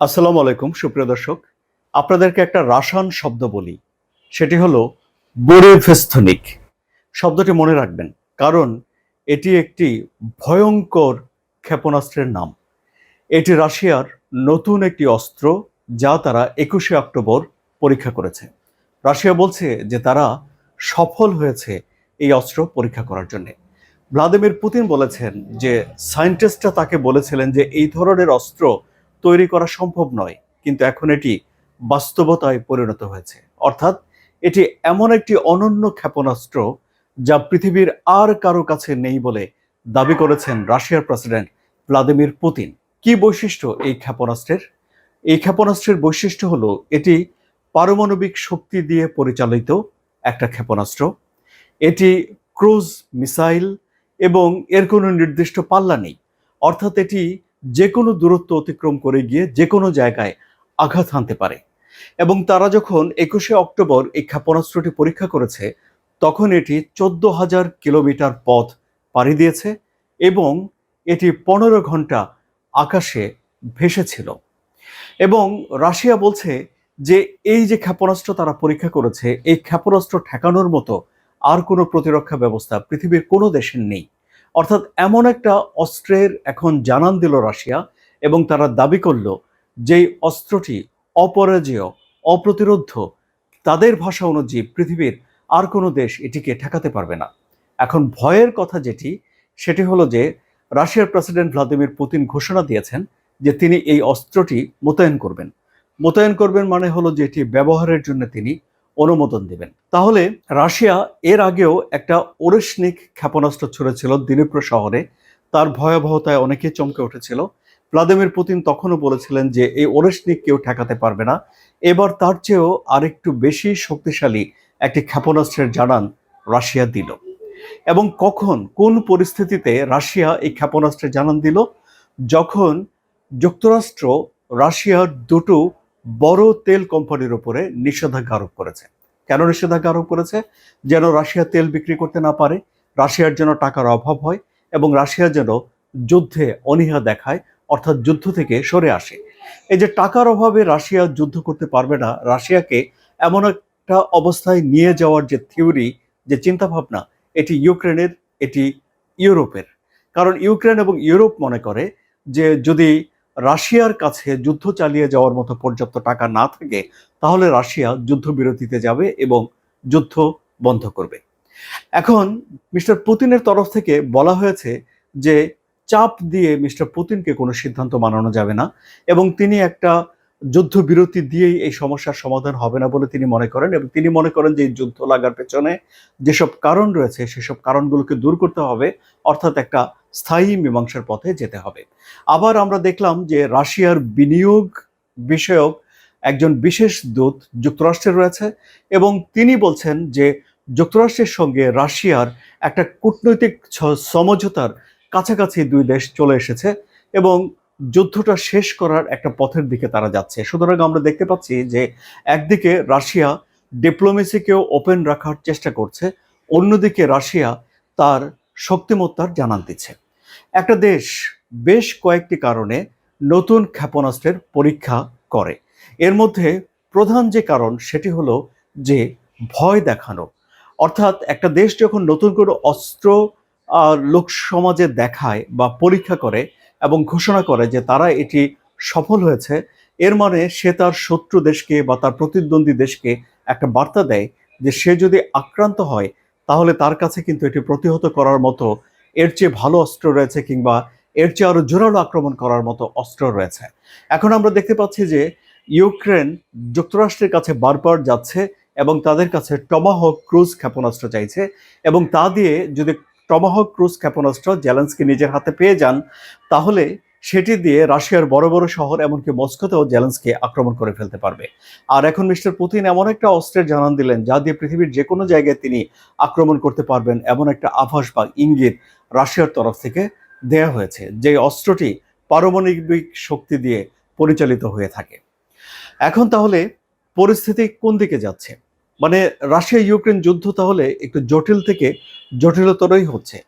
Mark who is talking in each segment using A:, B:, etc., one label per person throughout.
A: আসসালামু আলাইকুম, সুপ্রিয় দর্শক। আপনাদেরকে একটা রাসায়ন শব্দ বলি। সেটি হলো বোরেভেস্থনিক শব্দটি মনে রাখবেন, কারণ এটি একটি ভয়ঙ্কর ক্ষেপণাস্ত্রের নাম। এটি রাশিয়ার নতুন একটি অস্ত্র যা তারা একুশে অক্টোবর পরীক্ষা করেছে। রাশিয়া বলছে যে তারা সফল হয়েছে এই অস্ত্র পরীক্ষা করার জন্য। ভ্লাদিমির পুতিন বলেছেন যে সায়েন্টিস্টরা তাকে বলেছিলেন যে এই ধরনের অস্ত্র তৈরি করা সম্ভব নয়, কিন্তু এখন এটি বাস্তবতায় পরিণত হয়েছে। অর্থাৎ এটি এমন একটি অনন্য ক্ষেপণাস্ত্র যা পৃথিবীর আর কারও কাছে নেই বলে দাবি করেছেন রাশিয়ার প্রেসিডেন্ট ভ্লাদিমির পুতিন। কি বৈশিষ্ট্য এই ক্ষেপণাস্ত্রের? এই ক্ষেপণাস্ত্রের বৈশিষ্ট্য হলো এটি পারমাণবিক শক্তি দিয়ে পরিচালিত একটা ক্ষেপণাস্ত্র। এটি ক্রুজ মিসাইল এবং এর কোনো নির্দিষ্ট পাল্লা নেই। অর্থাৎ এটি যে কোনো দূরত্ব অতিক্রম করে গিয়ে যে কোনো জায়গায় আঘাত হানতে পারে। এবং তারা যখন একুশে অক্টোবর এই ক্ষেপণাস্ত্রটি পরীক্ষা করেছে, তখন এটি চোদ্দ হাজার কিলোমিটার পথ পাড়ি দিয়েছে এবং এটি পনেরো ঘণ্টা আকাশে ভেসেছিল। এবং রাশিয়া বলছে যে, এই যে ক্ষেপণাস্ত্র তারা পরীক্ষা করেছে, এই ক্ষেপণাস্ত্র ঠেকানোর মতো আর কোনো প্রতিরক্ষা ব্যবস্থা পৃথিবীর কোনো দেশের নেই। অর্থাৎ এমন একটা অস্ত্রের এখন জানান দিল রাশিয়া এবং তারা দাবি করল যেই অস্ত্রটি অপরাজেয়, অপ্রতিরোধ্য, তাদের ভাষা অনুযায়ী পৃথিবীর আর কোনো দেশ এটিকে ঠেকাতে পারবে না। এখন ভয়ের কথা যেটি, সেটি হলো যে রাশিয়ার প্রেসিডেন্ট ভ্লাদিমির পুতিন ঘোষণা দিয়েছেন যে তিনি এই অস্ত্রটি মোতায়েন করবেন। মোতায়েন করবেন মানে হলো যে এটি ব্যবহারের জন্য তিনি অনুমোদন দেবেন। তাহলে রাশিয়া এর আগেও একটা ওরেশনিক ক্ষেপণাস্ত্র ছুড়েছিল দিনীপ্র শহরে। তার ভয়াবহতায় অনেকেই চমকে উঠেছিল। ভ্লাদিমির পুতিন তখনও বলেছিলেন যে, এই ওরেশনিক কেউ ঠেকাতে পারবে না। এবার তার চেয়েও আরেকটু বেশি শক্তিশালী একটি ক্ষেপণাস্ত্রের জানান রাশিয়া দিল। এবং কখন, কোন পরিস্থিতিতে রাশিয়া এই ক্ষেপণাস্ত্রের জানান দিল? যখন যুক্তরাষ্ট্র রাশিয়ার দুটো বড় তেল কোম্পানির উপরে নিষেধাজ্ঞা আরোপ করেছে। কেন নিষেধাজ্ঞা আরোপ করেছে? যেন রাশিয়া তেল বিক্রি করতে না পারে, রাশিয়ার যেন টাকার অভাব হয় এবং রাশিয়া যেন যুদ্ধে অনীহা দেখায়, অর্থাৎ যুদ্ধ থেকে সরে আসে। এই যে টাকার অভাবে রাশিয়া যুদ্ধ করতে পারবে না, রাশিয়াকে এমন একটা অবস্থায় নিয়ে যাওয়ার যে থিওরি যে চিন্তাভাবনা, এটি ইউক্রেনের, এটি ইউরোপের। কারণ ইউক্রেন এবং ইউরোপ মনে করে যে যদি রাশিয়ার কাছে যুদ্ধ চালিয়ে যাওয়ার মতো পর্যাপ্ত টাকা না থাকে, তাহলে রাশিয়া যুদ্ধবিরতিতে যাবে এবং যুদ্ধ বন্ধ করবে। এখন মিস্টার পুতিনের তরফ থেকে বলা হয়েছে যে, চাপ দিয়ে মিস্টার পুতিনকে কোনো সিদ্ধান্ত মানানো যাবে না এবং তিনি একটা যুদ্ধবিরতি দিয়েই এই সমস্যার সমাধান হবে না বলে তিনি মনে করেন এবং তিনি মনে করেন যে যুদ্ধ লাগার পেছনে যেসব কারণ রয়েছে, সেসব কারণগুলোকে দূর করতে হবে, অর্থাৎ একটা স্থায়ী মীমাংসার পথে যেতে হবে। আবার আমরা দেখলাম যে রাশিয়ার বিনিয়োগ বিষয়ক একজন বিশেষ দূত যুক্তরাষ্ট্রে রয়েছে এবং তিনি বলছেন যে যুক্তরাষ্ট্রের সঙ্গে রাশিয়ার একটা কূটনৈতিক সমঝোতার কাছাকাছি দুই দেশ চলে এসেছে এবং যুদ্ধটা শেষ করার একটা পথের দিকে তারা যাচ্ছে। সুতরাং আমরা দেখতে পাচ্ছি যে একদিকে রাশিয়া ডিপ্লোমেসিকেও ওপেন রাখার চেষ্টা করছে, অন্যদিকে রাশিয়া তার শক্তিমত্তার জানান দিচ্ছে। একটা দেশ বেশ কয়েকটি কারণে নতুন ক্ষেপণাস্ত্রের পরীক্ষা করে। এর মধ্যে প্রধান যে কারণ সেটি হলো যে ভয় দেখানো। অর্থাৎ একটা দেশ যখন নতুন কোনো অস্ত্র লোক সমাজে দেখায় বা পরীক্ষা করে এবং ঘোষণা করে যে তারা এটি সফল হয়েছে। এর মানে সে তার শত্রু দেশকে বা তার প্রতিদ্বন্দ্বী দেশকে একটা বার্তা দেয় যে সে যদি আক্রান্ত হয়, তাহলে তার কাছে কিন্তু এটি প্রতিহত করার মতো এর চেয়ে ভালো অস্ত্র রয়েছে কিংবা এর চেয়ে আরও জোরালো আক্রমণ করার মতো অস্ত্র রয়েছে। এখন আমরা দেখতে পাচ্ছি যে ইউক্রেন যুক্তরাষ্ট্রের কাছে বারবার যাচ্ছে এবং তাদের কাছে টমাহক ক্রুজ ক্ষেপণাস্ত্র চাইছে এবং তা দিয়ে যদি টমাহক ক্রুজ ক্ষেপণাস্ত্র জেলেন্সকি নিজের হাতে পেয়ে যান, তাহলে সেটি দিয়ে রাশিয়ার বড় বড় শহর এমনকি মস্কোতেও জেলেন্সকে আক্রমণ করে ফেলতে পারবে। আর এখন মিস্টার পুতিন এমন একটা অস্ত্রের জানান দিলেন, যা দিয়ে পৃথিবীর যে কোনো জায়গায় তিনি আক্রমণ করতে পারবেন এমন একটা আভাস বা ইঙ্গিত রাশিয়ার তরফ থেকে দেয়া হয়েছে, যে অস্ত্রটি পারমাণবিক শক্তি দিয়ে পরিচালিত হয়ে থাকে। এখন তাহলে পরিস্থিতি কোন দিকে যাচ্ছে? মানে রাশিয়া ইউক্রেন যুদ্ধ তাহলে একটু জটিল থেকে জটিলতরই হচ্ছে।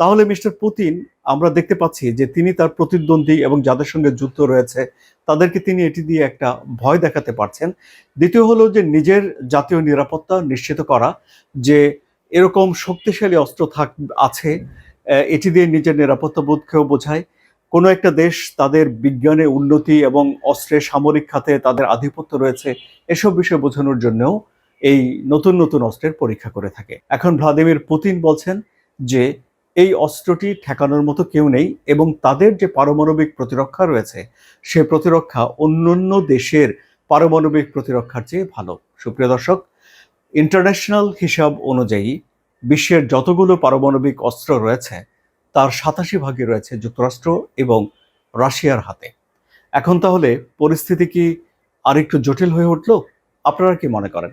A: তাহলে মিস্টার পুতিন, আমরা দেখতে পাচ্ছি যে তিনি তার প্রতিদ্বন্দ্বী এবং যাদের সঙ্গে যুদ্ধ রয়েছে, তাদেরকে তিনি এটি দিয়ে একটা ভয় দেখাতে পারছেন। দ্বিতীয় হলো যে নিজের জাতীয় নিরাপত্তা নিশ্চিত করা, যে এরকম শক্তিশালী অস্ত্র থাক, আছে এটি দিয়ে নিজের নিরাপত্তা বোধকেও বোঝায়। কোনো একটা দেশ তাদের বিজ্ঞানে উন্নতি এবং অস্ত্রের সামরিক খাতে তাদের আধিপত্য রয়েছে, এসব বিষয় বোঝানোর জন্যও এই নতুন নতুন অস্ত্রের পরীক্ষা করে থাকে। এখন ভ্লাদিমির পুতিন বলছেন যে, এই অস্ত্রটি ঠেকানোর মতো কেউ নেই এবং তাদের যে পারমাণবিক প্রতিরক্ষা রয়েছে, সে প্রতিরক্ষা অন্যান্য দেশের পারমাণবিক প্রতিরক্ষার চেয়ে ভালো। সুপ্রিয় দর্শক, ইন্টারন্যাশনাল হিসাব অনুযায়ী বিশ্বের যতগুলো পারমাণবিক অস্ত্র রয়েছে, তার সাতাশি ভাগে রয়েছে যুক্তরাষ্ট্র এবং রাশিয়ার হাতে। এখন তাহলে পরিস্থিতি কি আরেকটু জটিল হয়ে উঠল? আপনারা কি মনে করেন?